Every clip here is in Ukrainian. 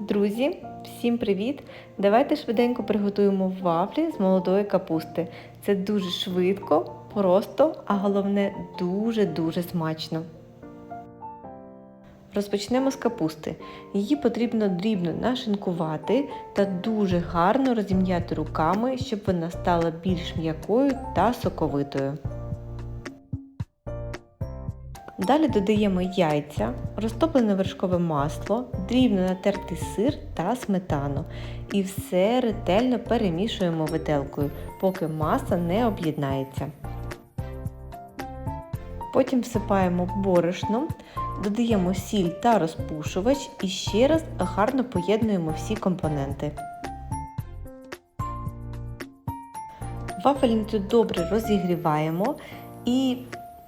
Друзі, всім привіт! Давайте швиденько приготуємо вафлі з молодої капусти. Це дуже швидко, просто, а головне дуже-дуже смачно. Розпочнемо з капусти. Її потрібно дрібно нашинкувати та дуже гарно розім'яти руками, щоб вона стала більш м'якою та соковитою. Далі додаємо яйця, розтоплене вершкове масло, дрібно натертий сир та сметану. І все ретельно перемішуємо виделкою, поки маса не об'єднається. Потім всипаємо борошно, додаємо сіль та розпушувач і ще раз гарно поєднуємо всі компоненти. Вафельницю добре розігріваємо і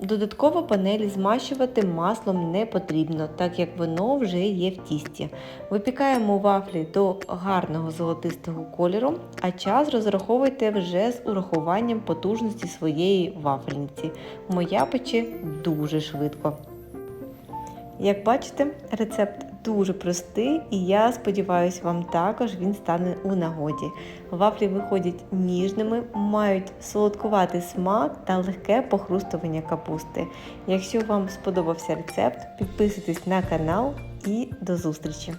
Додатково панелі змащувати маслом не потрібно, так як воно вже є в тісті. Випікаємо вафлі до гарного золотистого кольору, а час розраховуйте вже з урахуванням потужності своєї вафельниці. Моя пече дуже швидко. Як бачите, рецепт дуже простий і я сподіваюся, вам також він стане у нагоді. Вафлі виходять ніжними, мають солодкуватий смак та легке похрустування капусти. Якщо вам сподобався рецепт, підписуйтесь на канал і до зустрічі!